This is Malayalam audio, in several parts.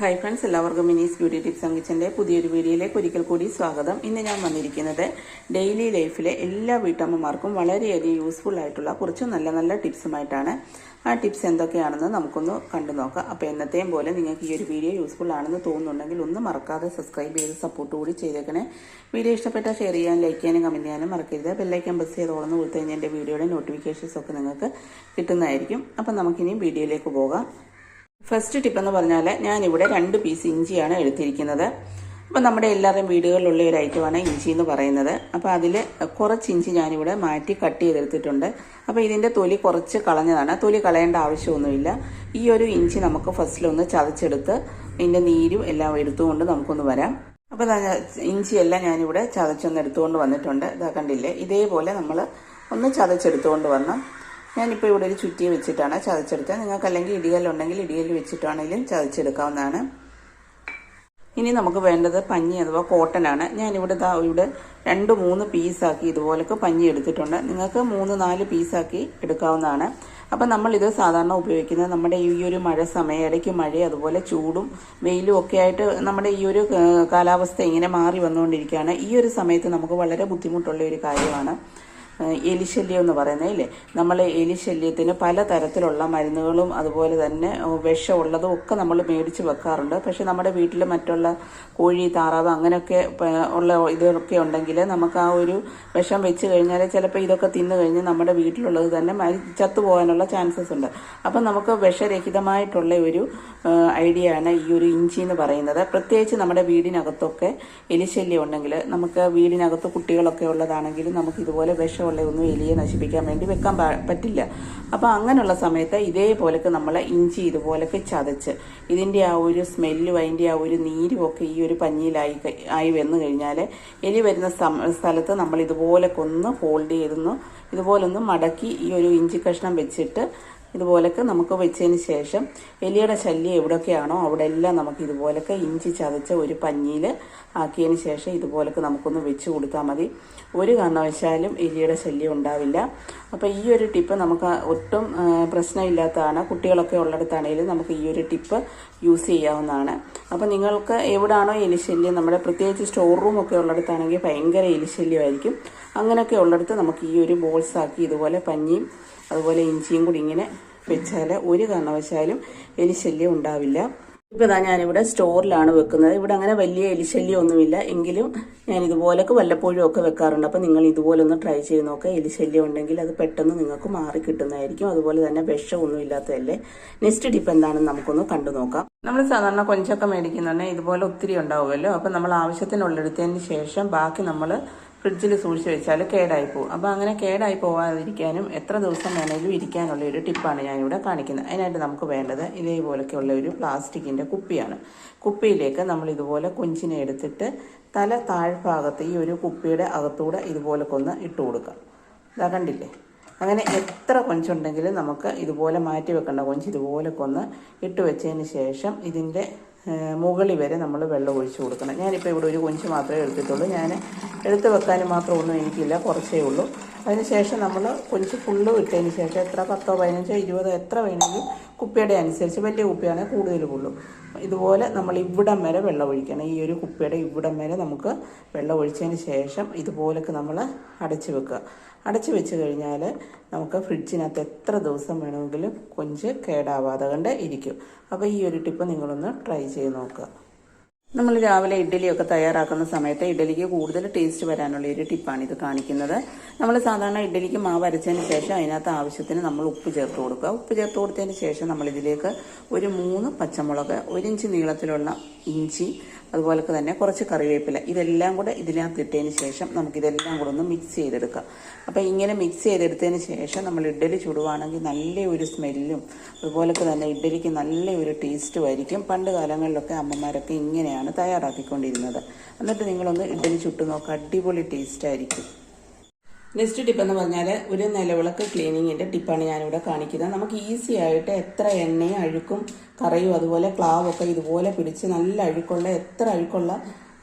ഹായ് ഫ്രണ്ട്സ് എല്ലാവർക്കും മിനീസ് ബ്യൂട്ടി ടിപ്സ് ആൻഡ് കിച്ചന്റെ പുതിയൊരു വീഡിയോയിലേക്ക് ഒരിക്കൽ കൂടി സ്വാഗതം. ഇന്ന് ഞാൻ വന്നിരിക്കുന്നത് ഡെയിലി ലൈഫിലെ എല്ലാ വീട്ടമ്മമാർക്കും വളരെയധികം യൂസ്ഫുൾ ആയിട്ടുള്ള കുറച്ച് നല്ല നല്ല ടിപ്സുമായിട്ടാണ്. ആ ടിപ്സ് എന്തൊക്കെയാണെന്ന് നമുക്കൊന്ന് കണ്ടു നോക്കാം. അപ്പോൾ എന്നത്തെയും പോലെ നിങ്ങൾക്ക് ഈ ഒരു വീഡിയോ യൂസ്ഫുൾ ആണെന്ന് തോന്നുന്നുണ്ടെങ്കിൽ ഒന്ന് മറക്കാതെ സബ്സ്ക്രൈബ് ചെയ്ത് സപ്പോർട്ട് കൂടി ചെയ്തേക്കണേ. വീഡിയോ ഇഷ്ടപ്പെട്ടാൽ ഷെയർ ചെയ്യാൻ ലൈക്ക് ചെയ്യാനും കമന്റ് ചെയ്യാനും മറക്കരുത്. ബെല്ലൈക്കൻ ബസ് ചെയ്ത് ഓർന്ന് കൊടുത്തു കഴിഞ്ഞാൽ എന്റെ വീഡിയോയുടെ നോട്ടിഫിക്കേഷൻസ് ഒക്കെ നിങ്ങൾക്ക് കിട്ടുന്നതായിരിക്കും. അപ്പം നമുക്കിനി വീഡിയോയിലേക്ക് പോകാം. ഫസ്റ്റ് ടിപ്പ് എന്ന് പറഞ്ഞാൽ ഞാനിവിടെ രണ്ട് പീസ് ഇഞ്ചിയാണ് എടുത്തിരിക്കുന്നത്. അപ്പം നമ്മുടെ എല്ലാവരുടെയും വീടുകളിലുള്ള ഒരു ഐറ്റമാണ് ഇഞ്ചി എന്ന് പറയുന്നത്. അപ്പോൾ അതിൽ കുറച്ച് ഇഞ്ചി ഞാനിവിടെ മാറ്റി കട്ട് ചെയ്തെടുത്തിട്ടുണ്ട്. അപ്പോൾ ഇതിന്റെ തൊലി കുറച്ച് കളഞ്ഞതാണ്. തൊലി കളയേണ്ട ആവശ്യമൊന്നുമില്ല. ഈ ഒരു ഇഞ്ചി നമുക്ക് ഫസ്റ്റിലൊന്ന് ചതച്ചെടുത്ത് ഇതിന്റെ നീരും എല്ലാം എടുത്തുകൊണ്ട് നമുക്കൊന്ന് വരാം. അപ്പോൾ ഇഞ്ചിയെല്ലാം ഞാനിവിടെ ചതച്ചൊന്ന് എടുത്തുകൊണ്ട് വന്നിട്ടുണ്ട്. ഇതാ കണ്ടില്ലേ? ഇതേപോലെ നമ്മൾ ഒന്ന് ചതച്ചെടുത്തുകൊണ്ട് വന്നു ഞാനിപ്പോൾ ഇവിടെ ഒരു ചുറ്റി വെച്ചിട്ടാണ് ചതച്ചെടുത്തത്. നിങ്ങൾക്ക് അല്ലെങ്കിൽ ഇടികല്ലുണ്ടെങ്കിൽ ഇടിയൽ വെച്ചിട്ടാണെങ്കിലും ചതച്ചെടുക്കാവുന്നതാണ്. ഇനി നമുക്ക് വേണ്ടത് പഞ്ഞി അഥവാ കോട്ടനാണ് ഞാനിവിടെ ദാ ഇവിടെ രണ്ട് മൂന്ന് പീസാക്കി ഇതുപോലൊക്കെ പഞ്ഞി എടുത്തിട്ടുണ്ട്. നിങ്ങൾക്ക് മൂന്ന് നാല് പീസാക്കി എടുക്കാവുന്നതാണ്. അപ്പം നമ്മളിത് സാധാരണ ഉപയോഗിക്കുന്നത് നമ്മുടെ ഈ ഒരു മഴ സമയം ഇടയ്ക്ക് മഴ അതുപോലെ ചൂടും വെയിലും ഒക്കെ ആയിട്ട് നമ്മുടെ ഈ ഒരു കാലാവസ്ഥ ഇങ്ങനെ മാറി വന്നുകൊണ്ടിരിക്കുകയാണ്. ഈ ഒരു സമയത്ത് നമുക്ക് വളരെ ബുദ്ധിമുട്ടുള്ള ഒരു കാര്യമാണ്. എലിശല്യം എന്ന് പറയുന്നത് ഇല്ലേ? നമ്മൾ എലിശല്യത്തിന് പല തരത്തിലുള്ള മരുന്നുകളും അതുപോലെ തന്നെ വിഷമുള്ളതും ഒക്കെ നമ്മൾ മേടിച്ച് വെക്കാറുണ്ട്. പക്ഷെ നമ്മുടെ വീട്ടിൽ മറ്റുള്ള കോഴി താറാവ് അങ്ങനെയൊക്കെ ഉള്ള ഇതൊക്കെ ഉണ്ടെങ്കിൽ നമുക്ക് ആ ഒരു വിഷം വെച്ച് കഴിഞ്ഞാൽ ചിലപ്പോൾ ഇതൊക്കെ തിന്നു കഴിഞ്ഞ് നമ്മുടെ വീട്ടിലുള്ളത് തന്നെ മരി ചത്തുപോകാനുള്ള ചാൻസസ് ഉണ്ട്. അപ്പം നമുക്ക് വിഷരഹിതമായിട്ടുള്ള ഒരു ഐഡിയ ആണ് ഈ ഒരു ഇഞ്ചി എന്ന് പറയുന്നത്. പ്രത്യേകിച്ച് നമ്മുടെ വീടിനകത്തൊക്കെ എലിശല്യം ഉണ്ടെങ്കിൽ നമുക്ക് വീടിനകത്ത് കുട്ടികളൊക്കെ ഉള്ളതാണെങ്കിൽ നമുക്ക് ഇതുപോലെ വിഷം ഒന്നും എലിയെ നശിപ്പിക്കാൻ വേണ്ടി വെക്കാൻ പറ്റില്ല. അപ്പോൾ അങ്ങനെയുള്ള സമയത്ത് ഇതേപോലൊക്കെ നമ്മൾ ഇഞ്ചി ഇതുപോലൊക്കെ ചതച്ച് ഇതിന്റെ ആ ഒരു സ്മെല്ലും അതിന്റെ ആ ഒരു നീരും ഒക്കെ ഈ ഒരു പഞ്ഞിയിലായി ആയി വന്നു കഴിഞ്ഞാൽ എലി വരുന്ന സ്ഥലത്ത് നമ്മൾ ഇതുപോലൊക്കെ ഒന്ന് ഫോൾഡ് ചെയ്തൊന്ന് ഇതുപോലൊന്ന് മടക്കി ഈ ഒരു ഇഞ്ചി കഷ്ണം വെച്ചിട്ട് ഇതുപോലൊക്കെ നമുക്ക് വെച്ചതിന് ശേഷം എലിയുടെ ശല്യം എവിടെയൊക്കെയാണോ അവിടെ എല്ലാം നമുക്ക് ഇതുപോലൊക്കെ ഇഞ്ചി ചതച്ച ഒരു പഞ്ഞിയിൽ ആക്കിയതിന് ശേഷം ഇതുപോലൊക്കെ നമുക്കൊന്ന് വെച്ച് കൊടുത്താൽ മതി. ഒരു കാരണവശാലും എലിയുടെ ശല്യം ഉണ്ടാവില്ല. അപ്പോൾ ഈ ഒരു ടിപ്പ് നമുക്ക് ഒട്ടും പ്രശ്നമില്ലാത്തതാണ്. കുട്ടികളൊക്കെ ഉള്ളിടത്താണെങ്കിലും നമുക്ക് ഈ ഒരു ടിപ്പ് യൂസ് ചെയ്യാവുന്നതാണ്. അപ്പോൾ നിങ്ങൾക്ക് എവിടാണോ എലിശല്യം നമ്മുടെ പ്രത്യേകിച്ച് സ്റ്റോർ റൂമൊക്കെ ഉള്ളിടത്താണെങ്കിൽ ഭയങ്കര എലിശല്യമായിരിക്കും അങ്ങനെയൊക്കെ ഉള്ളിടത്ത് നമുക്ക് ഈ ഒരു ബോൾസ് ആക്കി ഇതുപോലെ പഞ്ഞിയും അതുപോലെ ഇഞ്ചിയും കൂടി ഇങ്ങനെ വെച്ചാൽ ഒരു കാരണവശാലും എലിശല്യം ഉണ്ടാവില്ല. ഇപ്പോൾ ഇതാ ഞാനിവിടെ സ്റ്റോറിലാണ് വെക്കുന്നത്. ഇവിടെ അങ്ങനെ വലിയ എലിശല്യം ഒന്നുമില്ല. എങ്കിലും ഞാൻ ഇതുപോലൊക്കെ വല്ലപ്പോഴും ഒക്കെ വെക്കാറുണ്ട്. അപ്പോൾ നിങ്ങൾ ഇതുപോലെ ഒന്ന് ട്രൈ ചെയ്ത് നോക്കുക എലിശല്യം ഉണ്ടെങ്കിൽ അത് പെട്ടെന്ന് നിങ്ങൾക്ക് മാറി കിട്ടുന്നതായിരിക്കും. അതുപോലെ തന്നെ വിഷമൊന്നും ഇല്ലാത്തതല്ലേ? നെക്സ്റ്റ് ടിപ്പ് എന്താണെന്ന് നമുക്കൊന്ന് കണ്ടു നോക്കാം. നമ്മൾ സാധാരണ കൊഞ്ചൊക്കെ മേടിക്കുന്നുണ്ടെങ്കിൽ ഇതുപോലെ ഒത്തിരി ഉണ്ടാവുമല്ലോ? അപ്പം നമ്മൾ ആവശ്യത്തിനുള്ളെടുത്തതിന് ശേഷം ബാക്കി നമ്മൾ ഫ്രിഡ്ജിൽ സൂക്ഷിച്ച് വെച്ചാൽ കേടായി പോകും. അപ്പോൾ അങ്ങനെ കേടായി പോവാതിരിക്കാനും എത്ര ദിവസം വേണേലും ഇരിക്കാനുള്ള ഒരു ടിപ്പാണ് ഞാനിവിടെ കാണിക്കുന്നത്. അതിനായിട്ട് നമുക്ക് വേണ്ടത് ഇതേപോലൊക്കെയുള്ള ഒരു പ്ലാസ്റ്റിക്കിന്റെ കുപ്പിയാണ്. കുപ്പിയിലേക്ക് നമ്മൾ ഇതുപോലെ കുഞ്ചിനെ എടുത്തിട്ട് തല താഴ്ഭാഗത്ത് ഈ ഒരു കുപ്പിയുടെ അകത്തൂടെ ഇതുപോലൊക്കെ ഒന്ന് ഇട്ട് കൊടുക്കാം. ഇതാ കണ്ടില്ലേ? അങ്ങനെ എത്ര കൊഞ്ചുണ്ടെങ്കിലും നമുക്ക് ഇതുപോലെ മാറ്റി വെക്കേണ്ട. കൊഞ്ച് ഇതുപോലൊക്കെ ഒന്ന് ഇട്ട് വെച്ചതിന് ശേഷം ഇതിന്റെ മുകളിൽ വരെ നമ്മൾ വെള്ളം ഒഴിച്ച് കൊടുക്കണം. ഞാനിപ്പോൾ ഇവിടെ ഒരു കൊഞ്ച് മാത്രമേ എടുത്തിട്ടുള്ളൂ. ഞാൻ എടുത്ത് വെക്കാനും മാത്രം ഒന്നും എനിക്കില്ല. കുറച്ചേ ഉള്ളൂ. അതിനുശേഷം നമ്മൾ കൊഞ്ച് ഫുള്ള് ഇട്ടതിന് ശേഷം എത്ര? പത്തോ പതിനഞ്ചോ ഇരുപതോ എത്ര വേണമെങ്കിലും കുപ്പിയുടെ അനുസരിച്ച് വലിയ കുപ്പിയാണെങ്കിൽ കൂടുതൽ കൊള്ളും. ഇതുപോലെ നമ്മൾ ഇവിടം വരെ വെള്ളം ഒഴിക്കണം. ഈ ഒരു കുപ്പിയുടെ ഇവിടം വരെ നമുക്ക് വെള്ളം ഒഴിച്ചതിന് ശേഷം ഇതുപോലൊക്കെ നമ്മൾ അടച്ചു വെക്കുക. അടച്ചു വെച്ച് കഴിഞ്ഞാൽ നമുക്ക് ഫ്രിഡ്ജിനകത്ത് എത്ര ദിവസം വേണമെങ്കിലും കൊഞ്ച് കേടാവാതെ കണ്ട് ഇരിക്കും. അപ്പോൾ ഈ ഒരു ടിപ്പ് നിങ്ങളൊന്ന് ട്രൈ ചെയ്ത് നോക്കുക. നമ്മൾ രാവിലെ ഇഡ്ഡലിയൊക്കെ തയ്യാറാക്കുന്ന സമയത്ത് ഇഡ്ഡലിക്ക് കൂടുതൽ ടേസ്റ്റ് വരാനുള്ള ഒരു ടിപ്പാണ് ഇത് കാണിക്കുന്നത്. നമ്മൾ സാധാരണ ഇഡ്ഡലിക്ക് മാവ് അരച്ചതിന് ശേഷം അതിനകത്ത് ആവശ്യത്തിന് നമ്മൾ ഉപ്പ് ചേർത്ത് കൊടുക്കുക. ഉപ്പ് ചേർത്ത് കൊടുത്തതിന് ശേഷം നമ്മൾ ഇതിലേക്ക് ഒരു മൂന്ന് പച്ചമുളക് ഒരു ഇഞ്ച് നീളത്തിലുള്ള ഇഞ്ചി അതുപോലെ തന്നെ കുറച്ച് കറിവേപ്പില. ഇതെല്ലാം കൂടെ ഇതിനകത്ത് ഇട്ടതിന് ശേഷം നമുക്ക് ഇതെല്ലാം കൂടെ ഒന്ന് മിക്സ് ചെയ്തെടുക്കാം. അപ്പോൾ ഇങ്ങനെ മിക്സ് ചെയ്തെടുത്തതിന് ശേഷം നമ്മൾ ഇഡ്ഡലി ചുടുവാണെങ്കിൽ നല്ല ഒരു സ്മെല്ലും അതുപോലെ തന്നെ ഇഡ്ഡലിക്ക് നല്ല ഒരു ടേസ്റ്റും ആയിരിക്കും. പണ്ട് കാലങ്ങളിലൊക്കെ അമ്മമാരൊക്കെ ഇങ്ങനെയാണ് തയ്യാറാക്കിക്കൊണ്ടിരുന്നത്. എന്നിട്ട് നിങ്ങളൊന്ന് ഇഡ്ഡലി ചുട്ട് നോക്കുക അടിപൊളി ടേസ്റ്റ് ആയിരിക്കും. നെക്സ്റ്റ് ടിപ്പ് എന്ന് പറഞ്ഞാൽ ഒരു നിലവിളക്ക് ക്ലീനിങ്ങിന്റെ ടിപ്പാണ് ഞാനിവിടെ കാണിക്കുന്നത്. നമുക്ക് ഈസി ആയിട്ട് എത്ര എണ്ണയും അഴുക്കും കറയും അതുപോലെ ക്ലാവൊക്കെ ഇതുപോലെ പിടിച്ച് നല്ല അഴുക്കുള്ള എത്ര അഴുക്കുള്ള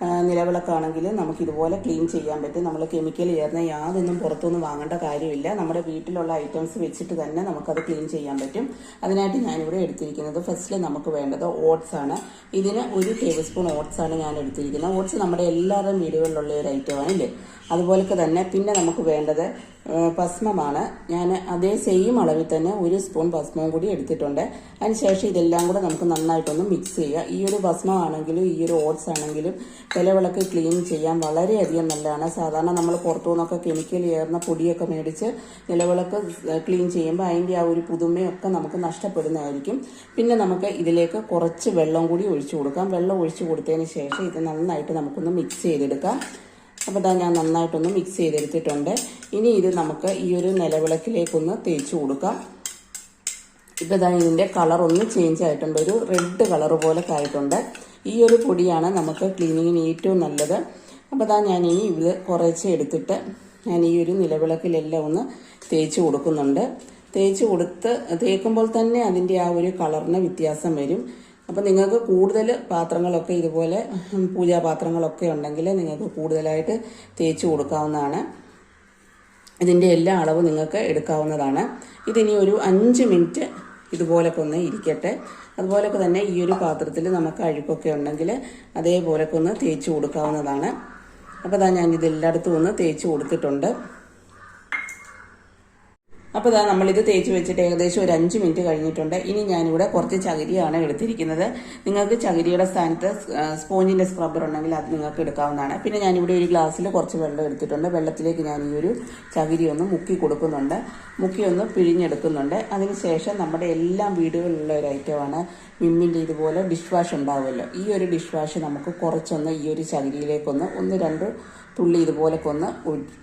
നിലവിളക്കാണെങ്കിൽ നമുക്ക് ഇതുപോലെ ക്ലീൻ ചെയ്യാൻ പറ്റും. നമ്മൾ കെമിക്കൽ ചേർന്ന യാതൊന്നും പുറത്തുനിന്ന് വാങ്ങേണ്ട കാര്യമില്ല. നമ്മുടെ വീട്ടിലുള്ള ഐറ്റംസ് വെച്ചിട്ട് തന്നെ നമുക്കത് ക്ലീൻ ചെയ്യാൻ പറ്റും. അതിനായിട്ട് ഞാനിവിടെ എടുത്തിരിക്കുന്നത് ഫസ്റ്റിൽ നമുക്ക് വേണ്ടത് ഓട്സ് ആണ്. ഇതിന് ഒരു ടേബിൾ സ്പൂൺ ഓട്സ് ആണ് ഞാൻ എടുത്തിരിക്കുന്നത്. ഓട്സ് നമ്മുടെ എല്ലാവരുടെയും വീടുകളിലുള്ള ഒരു ഐറ്റമാണ് ഇല്ലേ? അതുപോലൊക്കെ തന്നെ. പിന്നെ നമുക്ക് വേണ്ടത് ഭസ്മമാണ്. ഞാൻ അതേ സെയിം അളവിൽ തന്നെ ഒരു സ്പൂൺ ഭസ്മവും കൂടി എടുത്തിട്ടുണ്ട്. അതിനുശേഷം ഇതെല്ലാം കൂടെ നമുക്ക് നന്നായിട്ടൊന്ന് മിക്സ് ചെയ്യുക. ഈ ഒരു ഭസ്മമാണെങ്കിലും ഈ ഒരു ഓട്സ് ആണെങ്കിലും നിലവിളക്ക് ക്ലീൻ ചെയ്യാൻ വളരെയധികം നല്ലതാണ്. സാധാരണ നമ്മൾ പുറത്തു നിന്നൊക്കെ കെമിക്കൽ ചേർന്ന പൊടിയൊക്കെ മേടിച്ച് നിലവിളക്ക് ക്ലീൻ ചെയ്യുമ്പോൾ അതിന്റെ ആ ഒരു പുതുമയൊക്കെ നമുക്ക് നഷ്ടപ്പെടുന്നതായിരിക്കും. പിന്നെ നമുക്ക് ഇതിലേക്ക് കുറച്ച് വെള്ളം കൂടി ഒഴിച്ചു കൊടുക്കാം. വെള്ളം ഒഴിച്ചു കൊടുത്തതിന് ശേഷം ഇത് നന്നായിട്ട് നമുക്കൊന്ന് മിക്സ് ചെയ്തെടുക്കാം. അപ്പോൾ ഇതാ ഞാൻ നന്നായിട്ടൊന്ന് മിക്സ് ചെയ്തെടുത്തിട്ടുണ്ട്. ഇനി ഇത് നമുക്ക് ഈ ഒരു നിലവിളക്കിലേക്കൊന്ന് തേച്ച് കൊടുക്കാം. ഇപ്പോൾ ഇതാ ഇതിന്റെ കളർ ഒന്ന് ചേഞ്ച് ആയിട്ടുണ്ട്. ഒരു റെഡ് കളർ പോലൊക്കെ ആയിട്ടുണ്ട്. ഈ ഒരു പൊടിയാണ് നമുക്ക് ക്ലീനിങ്ങിന് ഏറ്റവും നല്ലത്. അപ്പോൾ ഇതാ ഞാൻ ഈ ഇത് കുറച്ച് എടുത്തിട്ട് ഞാൻ ഈ ഒരു നിലവിളക്കിലെല്ലാം ഒന്ന് തേച്ച് കൊടുക്കുന്നുണ്ട്. തേച്ച് കൊടുത്ത് തേക്കുമ്പോൾ തന്നെ അതിന്റെ ആ ഒരു കളറിന് വ്യത്യാസം വരും. അപ്പം നിങ്ങൾക്ക് കൂടുതൽ പാത്രങ്ങളൊക്കെ ഇതുപോലെ പൂജാപാത്രങ്ങളൊക്കെ ഉണ്ടെങ്കിൽ നിങ്ങൾക്ക് കൂടുതലായിട്ട് തേച്ച് കൊടുക്കാവുന്നതാണ്. ഇതിന്റെ എല്ലാ അളവും നിങ്ങൾക്ക് എടുക്കാവുന്നതാണ്. ഇതിനി ഒരു അഞ്ച് മിനിറ്റ് ഇതുപോലൊക്കെ ഒന്ന് ഇരിക്കട്ടെ. അതുപോലൊക്കെ തന്നെ ഈ ഒരു പാത്രത്തിൽ നമുക്ക് അഴുക്കൊക്കെ ഉണ്ടെങ്കിൽ അതേപോലൊക്കെ ഒന്ന് തേച്ച് കൊടുക്കാവുന്നതാണ്. അപ്പോൾ ഞാൻ ഇതെല്ലായിടത്തും ഒന്ന് തേച്ച് കൊടുത്തിട്ടുണ്ട്. അപ്പോൾ ഇതാ നമ്മളിത് തേച്ച് വെച്ചിട്ട് ഏകദേശം ഒരു അഞ്ച് മിനിറ്റ് കഴിഞ്ഞിട്ടുണ്ട്. ഇനി ഞാനിവിടെ കുറച്ച് ചകിരിയാണ് എടുത്തിരിക്കുന്നത്. നിങ്ങൾക്ക് ചകിരിയുടെ സ്ഥാനത്ത് സ്പോഞ്ചിന്റെ സ്ക്രബ്ബർ ഉണ്ടെങ്കിൽ അത് നിങ്ങൾക്ക് എടുക്കാവുന്നതാണ്. പിന്നെ ഞാനിവിടെ ഒരു ഗ്ലാസ്സിൽ കുറച്ച് വെള്ളം എടുത്തിട്ടുണ്ട്. വെള്ളത്തിലേക്ക് ഞാൻ ഈ ഒരു ചകിരി ഒന്ന് മുക്കി കൊടുക്കുന്നുണ്ട്. മുക്കി ഒന്ന് പിഴിഞ്ഞെടുക്കുന്നുണ്ട്. അതിനുശേഷം നമ്മുടെ എല്ലാ വീടുകളിലുള്ള ഒരു ഐറ്റമാണ് വിമ്മിന്റെ ഇതുപോലെ ഡിഷ് വാഷ് ഉണ്ടാവുമല്ലോ. ഈ ഒരു ഡിഷ് വാഷ് നമുക്ക് കുറച്ചൊന്ന് ഈ ഒരു ചകിരിയിലേക്കൊന്ന് ഒന്ന് രണ്ട് തുള്ളി ഇതുപോലൊക്കെ ഒന്ന്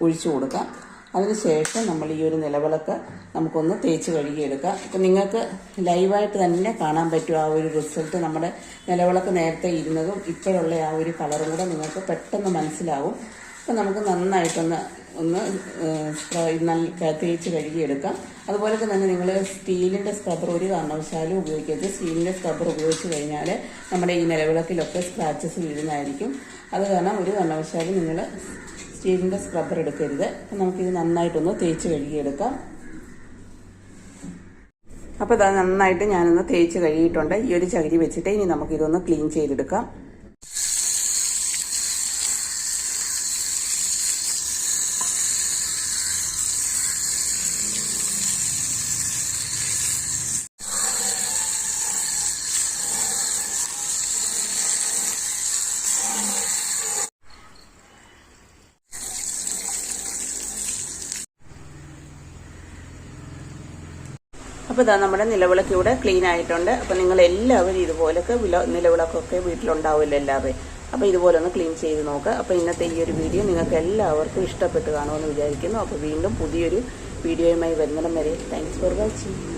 ഒഴിച്ചു കൊടുക്കാം. അതിനുശേഷം നമ്മൾ ഈ ഒരു നിലവിളക്ക് നമുക്കൊന്ന് തേച്ച് കഴുകിയെടുക്കാം. ഇപ്പം നിങ്ങൾക്ക് ലൈവായിട്ട് തന്നെ കാണാൻ പറ്റും ആ ഒരു റിസൾട്ട്. നമ്മുടെ നിലവിളക്ക് നേരത്തെ ഇരുന്നതും ഇപ്പോഴുള്ള ആ ഒരു കളറും കൂടെ നിങ്ങൾക്ക് പെട്ടെന്ന് മനസ്സിലാവും. അപ്പം നമുക്ക് നന്നായിട്ടൊന്ന് ഒന്ന് നല്ല തേച്ച് കഴുകിയെടുക്കാം. അതുപോലെ തന്നെ നിങ്ങൾ സ്റ്റീലിന്റെ സ്ക്രബ്ബർ ഒരു കാരണവശാലും ഉപയോഗിക്കരുത്. സ്റ്റീലിന്റെ സ്ക്രബ്ബർ ഉപയോഗിച്ച് കഴിഞ്ഞാൽ നമ്മുടെ ഈ നിലവിളക്കിലൊക്കെ സ്ക്രാച്ചസ് വീഴുന്നതായിരിക്കും അത് കാരണം ഒരു കാരണവശാലും നിങ്ങൾ സ്റ്റീലിന്റെ സ്ക്രബ്ബർ എടുക്കരുത്. അപ്പം നമുക്കിത് നന്നായിട്ടൊന്ന് തേച്ച് കഴുകിയെടുക്കാം. അപ്പോൾ ഇതാ നന്നായിട്ട് ഞാനൊന്ന് തേച്ച് കഴുകിയിട്ടുണ്ട്. ഈ ഒരു ചകിരി വെച്ചിട്ട് ഇനി നമുക്കിതൊന്ന് ക്ലീൻ ചെയ്തെടുക്കാം. അപ്പോൾ ഇതാ നമ്മുടെ നിലവിളക്ക് ഇവിടെ ക്ലീൻ ആയിട്ടുണ്ട്. അപ്പോൾ നിങ്ങൾ എല്ലാവരും ഇതുപോലൊക്കെ വില നിലവിളക്കൊക്കെ വീട്ടിലുണ്ടാവില്ല എല്ലാവരും. അപ്പോൾ ഇതുപോലെ ഒന്ന് ക്ലീൻ ചെയ്ത് നോക്കുക അപ്പോൾ ഇന്നത്തെ ഈ ഒരു വീഡിയോ നിങ്ങൾക്ക് എല്ലാവർക്കും ഇഷ്ടപ്പെട്ട് കാണുമെന്ന് വിചാരിക്കുന്നു. അപ്പോൾ വീണ്ടും പുതിയൊരു വീഡിയോയുമായി വരുന്നിടം വരെ. Thanks for watching